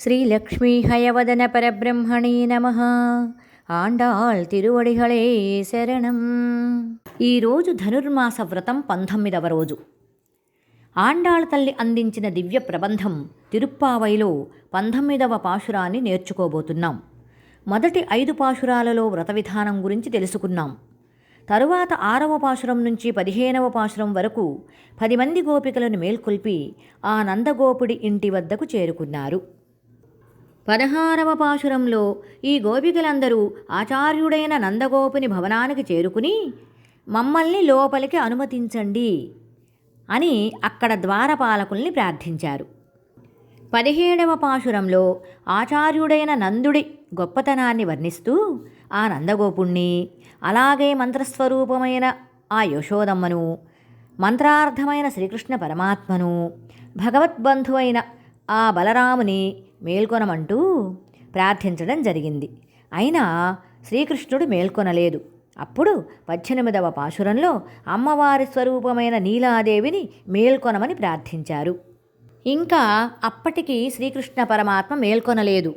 శ్రీలక్ష్మీ హయవదన పరబ్రహ్మణే నమ. ఆండాళ్ తిరువడిహళే శరణం. ఈరోజు ధనుర్మాస వ్రతం పంతొమ్మిదవ రోజు. ఆండాళ్ తల్లి అందించిన దివ్య ప్రబంధం తిరుప్పావైలో పంతొమ్మిదవ పాశురాన్ని నేర్చుకోబోతున్నాం. మొదటి ఐదు పాశురాలలో వ్రత విధానం గురించి తెలుసుకున్నాం. తరువాత ఆరవ పాశురం నుంచి పదిహేనవ పాశురం వరకు పది మంది గోపికలను మేల్కొల్పి ఆ నందగోపుడి ఇంటి వద్దకు చేరుకున్నారు. పదహారవ పాశురంలో ఈ గోపికలందరూ ఆచార్యుడైన నందగోపుని భవనానికి చేరుకుని మమ్మల్ని లోపలికి అనుమతించండి అని అక్కడ ద్వారపాలకుల్ని ప్రార్థించారు. పదిహేడవ పాశురంలో ఆచార్యుడైన నందుడి గొప్పతనాన్ని వర్ణిస్తూ ఆ నందగోపుణ్ణి అలాగే మంత్రస్వరూపమైన ఆ యశోదమ్మను మంత్రార్థమైన శ్రీకృష్ణ పరమాత్మను భగవద్బంధువైన ఆ బలరాముని మేల్కొనమంటూ ప్రార్థించడం జరిగింది. అయినా శ్రీకృష్ణుడు మేల్కొనలేదు. అప్పుడు పద్దెనిమిదవ పాశురంలో అమ్మవారి స్వరూపమైన నీలాదేవిని మేల్కొనమని ప్రార్థించారు. ఇంకా అప్పటికి శ్రీకృష్ణ పరమాత్మ మేల్కొనలేదు.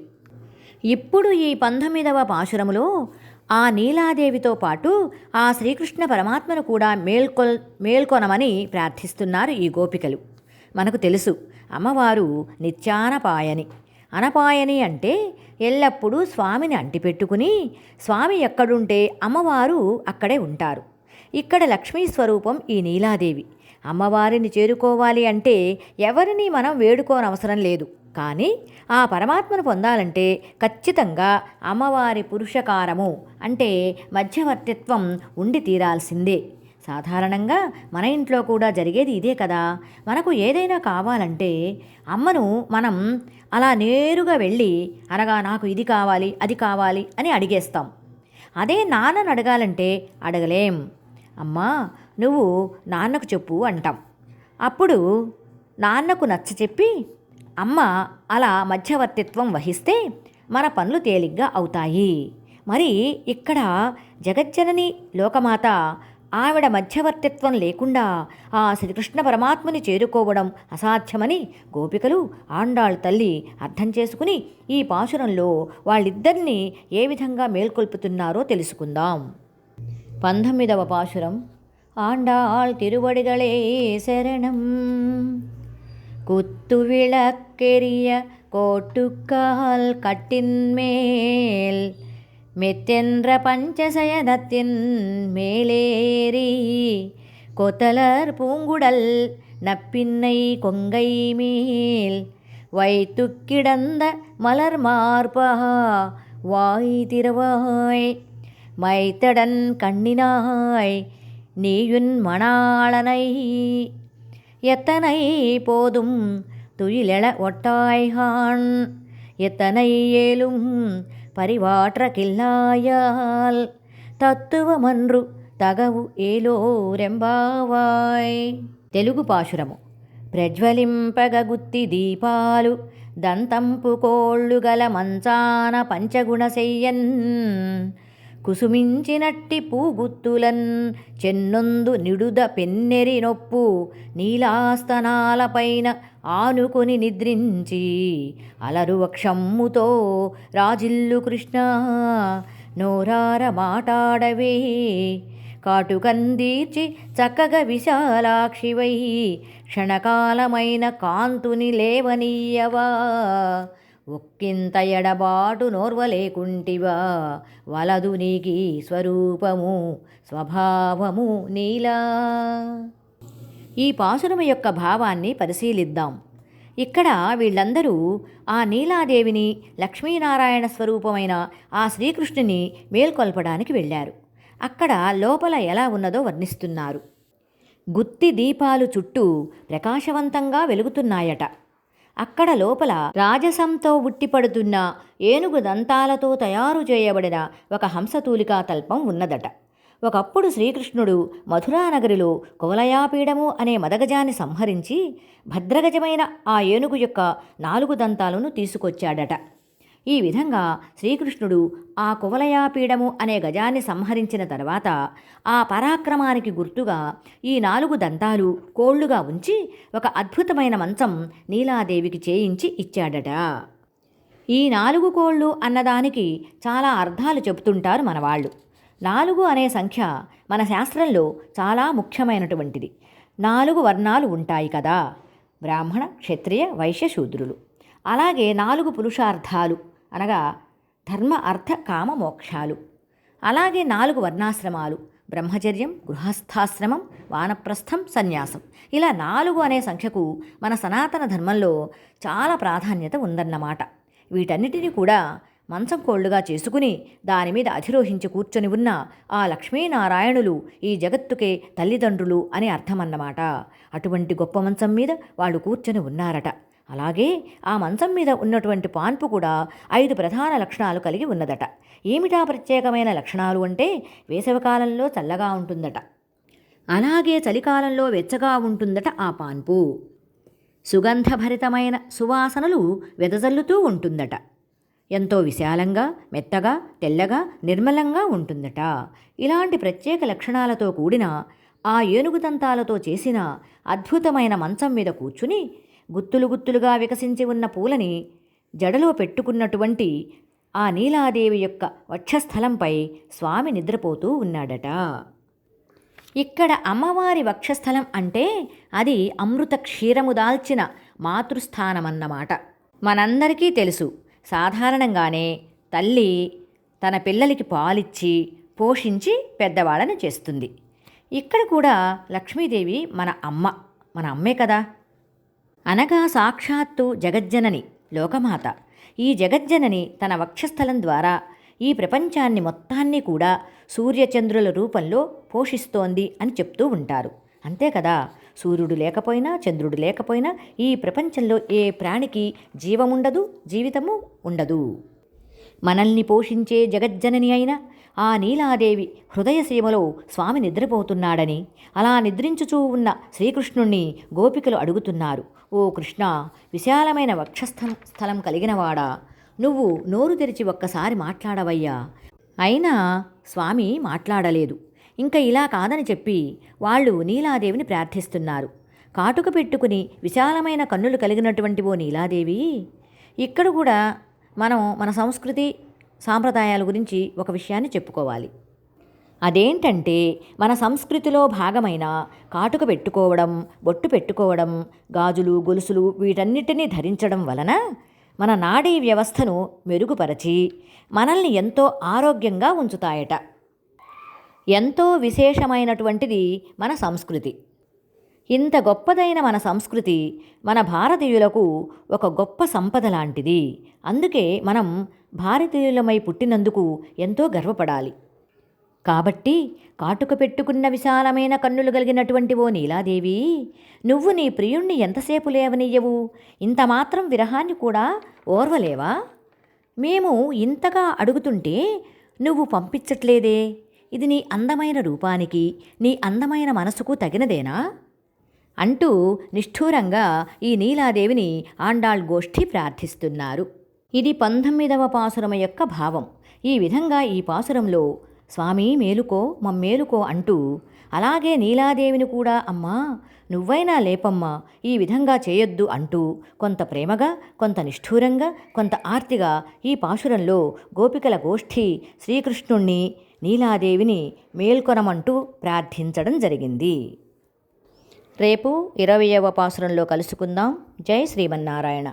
ఇప్పుడు ఈ పంతొమ్మిదవ పాశురములో ఆ నీలాదేవితో పాటు ఆ శ్రీకృష్ణ పరమాత్మను కూడా మేల్కొల్ మేల్కొనమని ప్రార్థిస్తున్నారు ఈ గోపికలు. మనకు తెలుసు అమ్మవారు నిత్యానపాయని. అనపాయని అంటే ఎల్లప్పుడూ స్వామిని అంటిపెట్టుకుని స్వామి ఎక్కడుంటే అమ్మవారు అక్కడే ఉంటారు. ఇక్కడ లక్ష్మీ స్వరూపం ఈ నీలాదేవి. అమ్మవారిని చేరుకోవాలి అంటే ఎవరిని మనం వేడుకోనవసరం లేదు. కానీ ఆ పరమాత్మను పొందాలంటే ఖచ్చితంగా అమ్మవారి పురుషకారము అంటే మధ్యవర్తిత్వం ఉండి తీరాల్సిందే. సాధారణంగా మన ఇంట్లో కూడా జరిగేది ఇదే కదా. మనకు ఏదైనా కావాలంటే అమ్మను మనం అలా నేరుగా వెళ్ళి అనగా నాకు ఇది కావాలి అది కావాలి అని అడిగేస్తాం. అదే నాన్నను అడగాలంటే అడగలేం. అమ్మా నువ్వు నాన్నకు చెప్పు అంటాం. అప్పుడు నాన్నకు నచ్చ చెప్పి అమ్మ అలా మధ్యవర్తిత్వం వహిస్తే మన పనులు తేలిగ్గా అవుతాయి. మరి ఇక్కడ జగజ్జనని లోకమాత ఆవిడ మధ్యవర్తిత్వం లేకుండా ఆ శ్రీకృష్ణ పరమాత్మని చేరుకోవడం అసాధ్యమని గోపికలు ఆండాళ్ తల్లి అర్థం చేసుకుని ఈ పాశురంలో వాళ్ళిద్దరినీ ఏ విధంగా మేల్కొల్పుతున్నారో తెలుసుకుందాం పంతొమ్మిదవ పాశురం ஆண்டாள் திருவடிகளே சரணம் குத்து விளக்கெரிய கோட்டுக்கால் கட்டின் மேல் மெத்தென்ற பஞ்சசயனத்தின் மேலேறி கொத்தலர் பூங்குடல் நப்பின்னை கொங்கை மேல் வைத்து கிடந்த மலர் மார்பா வாய் திறவாய் மைத்தடன் கண்ணினாய் நீயுன் மணாளனை. எத்தனை போதும் துயிலெழ ஒட்டாய்கான் எத்தனை ஏலும் పరివాట్ర కిల్లాయాల్ తత్తువమన్రు తగవు ఏలోరెంబావాయ్. తెలుగు పాశురము. ప్రజ్వలింపగ గుత్తి దీపాలు దంతంపు కోళ్ళు గల మంచాన పంచగుణ చెయ్యన్ కుసుమించినట్టి పూగుత్తులన్ చెన్నొందు నిడుద పెన్నెరి నొప్పు నీలాస్తనాలపైన ఆనుకొని నిద్రించి అలరు వక్షమ్ముతో రాజిల్లు కృష్ణ నోరార మాటాడవే. కాటుకందీర్చి చక్కగా విశాలాక్షివై క్షణకాలమైన కాంతుని లేవనీయవా. ఒక్కింత ఎడబాటు నోర్వలేకుంటివా? వలదు నీకి స్వరూపము స్వభావము నీలా. ఈ పాసురము యొక్క భావాన్ని పరిశీలిద్దాం. ఇక్కడ వీళ్ళందరూ ఆ నీలాదేవిని లక్ష్మీనారాయణ స్వరూపమైన ఆ శ్రీకృష్ణుని మేల్కొల్పడానికి వెళ్ళారు. అక్కడ లోపల ఎలా ఉన్నదో వర్ణిస్తున్నారు. గుత్తి దీపాలు చుట్టూ ప్రకాశవంతంగా వెలుగుతున్నాయట. అక్కడ లోపల రాజసంతో ఉట్టిపడుతున్న ఏనుగు దంతాలతో తయారు చేయబడిన ఒక హంసతూలికా తల్పం ఉన్నదట. ఒకప్పుడు శ్రీకృష్ణుడు మధురానగరిలో కువలయాపీడము అనే మదగజాన్ని సంహరించి భద్రగజమైన ఆ ఏనుగు యొక్క నాలుగు దంతాలను తీసుకొచ్చాడట. ఈ విధంగా శ్రీకృష్ణుడు ఆ కువలయాపీడము అనే గజాన్ని సంహరించిన తర్వాత ఆ పరాక్రమానికి గుర్తుగా ఈ నాలుగు దంతాలు కోళ్ళుగా ఉంచి ఒక అద్భుతమైన మంచం నీలాదేవికి చేయించి ఇచ్చాడట. ఈ నాలుగు కోళ్ళు అన్నదానికి చాలా అర్థాలు చెబుతుంటారు మన వాళ్ళు నాలుగు అనే సంఖ్య మన శాస్త్రంలో చాలా ముఖ్యమైనటువంటిది. నాలుగు వర్ణాలు ఉంటాయి కదా. బ్రాహ్మణ క్షత్రియ వైశ్య శూద్రులు. అలాగే నాలుగు పురుషార్థాలు. అనగా ధర్మ అర్థ కామ మోక్షాలు. అలాగే నాలుగు వర్ణాశ్రమాలు బ్రహ్మచర్యం గృహస్థాశ్రమం వానప్రస్థం సన్యాసం. ఇలా నాలుగు అనే సంఖ్యకు మన సనాతన ధర్మంలో చాలా ప్రాధాన్యత ఉందన్నమాట. వీటన్నిటినీ కూడా మంచం కోళ్ళుగా చేసుకుని దాని మీద అధిరోహించి కూర్చొని ఉన్న ఆ లక్ష్మీనారాయణులు ఈ జగత్తుకే తల్లిదండ్రులు అని అర్థమన్నమాట. అటువంటి గొప్ప మంచం మీద వాళ్ళు కూర్చొని ఉన్నారట. అలాగే ఆ మంచం మీద ఉన్నటువంటి పాన్పు కూడా ఐదు ప్రధాన లక్షణాలు కలిగి ఉన్నదట. ఏమిటా ప్రత్యేకమైన లక్షణాలు అంటే వేసవికాలంలో చల్లగా ఉంటుందట. అలాగే చలికాలంలో వెచ్చగా ఉంటుందట ఆ పాన్పు. సుగంధభరితమైన సువాసనలు వెదజల్లుతూ ఉంటుందట. ఎంతో విశాలంగా మెత్తగా తెల్లగా నిర్మలంగా ఉంటుందట. ఇలాంటి ప్రత్యేక లక్షణాలతో కూడిన ఆ ఏనుగు దంతాలతో చేసిన అద్భుతమైన మంచం మీద కూర్చుని గుత్తులు గుత్తులుగా వికసించి ఉన్న పూలని జడలో పెట్టుకున్నటువంటి ఆ నీలాదేవి యొక్క వక్షస్థలంపై స్వామి నిద్రపోతూ ఉన్నాడట. ఇక్కడ అమ్మవారి వక్షస్థలం అంటే అది అమృత క్షీరము దాల్చిన మాతృస్థానమన్నమాట. మనందరికీ తెలుసు సాధారణంగానే తల్లి తన పిల్లలకి పాలిచ్చి పోషించి పెద్దవాళ్ళని చేస్తుంది. ఇక్కడ కూడా లక్ష్మీదేవి మన అమ్మ మన అమ్మే కదా. అనగా సాక్షాత్తు జగజ్జనని లోకమాత. ఈ జగజ్జనని తన వక్షస్థలం ద్వారా ఈ ప్రపంచాన్ని మొత్తాన్ని కూడా సూర్యచంద్రుల రూపంలో పోషిస్తోంది అని చెప్తూ ఉంటారు. అంతే కదా? సూర్యుడు లేకపోయినా చంద్రుడు లేకపోయినా ఈ ప్రపంచంలో ఏ ప్రాణికి జీవముండదు జీవితము ఉండదు. మనల్ని పోషించే జగజ్జనని అయిన ఆ నీలాదేవి హృదయసీమలో స్వామి నిద్రపోతున్నాడని అలా నిద్రించుచూ ఉన్న శ్రీకృష్ణుణ్ణి గోపికలు అడుగుతున్నారు. ఓ కృష్ణ విశాలమైన వక్షస్థం స్థలం కలిగినవాడా? నువ్వు నోరు తెరిచి ఒక్కసారి మాట్లాడవయ్యా. అయినా స్వామి మాట్లాడలేదు. ఇంకా ఇలా కాదని చెప్పి వాళ్ళు నీలాదేవిని ప్రార్థిస్తున్నారు. కాటుక పెట్టుకుని విశాలమైన కన్నులు కలిగినటువంటి ఓ నీలాదేవి ఇక్కడ కూడా మనం మన సంస్కృతి సాంప్రదాయాల గురించి ఒక విషయాన్ని చెప్పుకోవాలి. అదేంటంటే మన సంస్కృతిలో భాగమైన కాటుక పెట్టుకోవడం బొట్టు పెట్టుకోవడం గాజులు గొలుసులు వీటన్నిటినీ ధరించడం వలన మన నాడీ వ్యవస్థను మెరుగుపరచి మనల్ని ఎంతో ఆరోగ్యంగా ఉంచుతాయట. ఎంతో విశేషమైనటువంటిది మన సంస్కృతి. ఇంత గొప్పదైన మన సంస్కృతి మన భారతీయులకు ఒక గొప్ప సంపద లాంటిది. అందుకే మనం భారతీయులమై పుట్టినందుకు ఎంతో గర్వపడాలి. కాబట్టి కాటుక పెట్టుకున్న విశాలమైన కన్నులు కలిగినటువంటి ఓ నీలాదేవి నువ్వు నీ ప్రియుణ్ణి ఎంతసేపు లేవనియ్యవు ఇంత మాత్రం విరహాన్ని కూడా ఓర్వలేవా? మేము ఇంతగా అడుగుతుంటే నువ్వు పంపించట్లేదే. ఇది నీ అందమైన రూపానికి నీ అందమైన మనసుకు తగినదేనా? అంటూ నిష్ఠూరంగా ఈ నీలాదేవిని ఆండాళ్ గోష్ఠి ప్రార్థిస్తున్నారు. ఇది పంతొమ్మిదవ పాసురమ యొక్క భావం. ఈ విధంగా ఈ పాసురంలో స్వామి మేలుకో మమ్మేలుకో అంటూ అలాగే నీలాదేవిని కూడా అమ్మా నువ్వైనా లేపమ్మా ఈ విధంగా చేయొద్దు అంటూ కొంత ప్రేమగా కొంత నిష్ఠూరంగా కొంత ఆర్తిగా ఈ పాశురంలో గోపికల గోష్ఠి శ్రీకృష్ణుణ్ణి నీలాదేవిని మేల్కొనమంటూ ప్రార్థించడం జరిగింది. రేపు ఇరవయవ పాసురంలో కలుసుకుందాం. జై శ్రీమన్నారాయణ.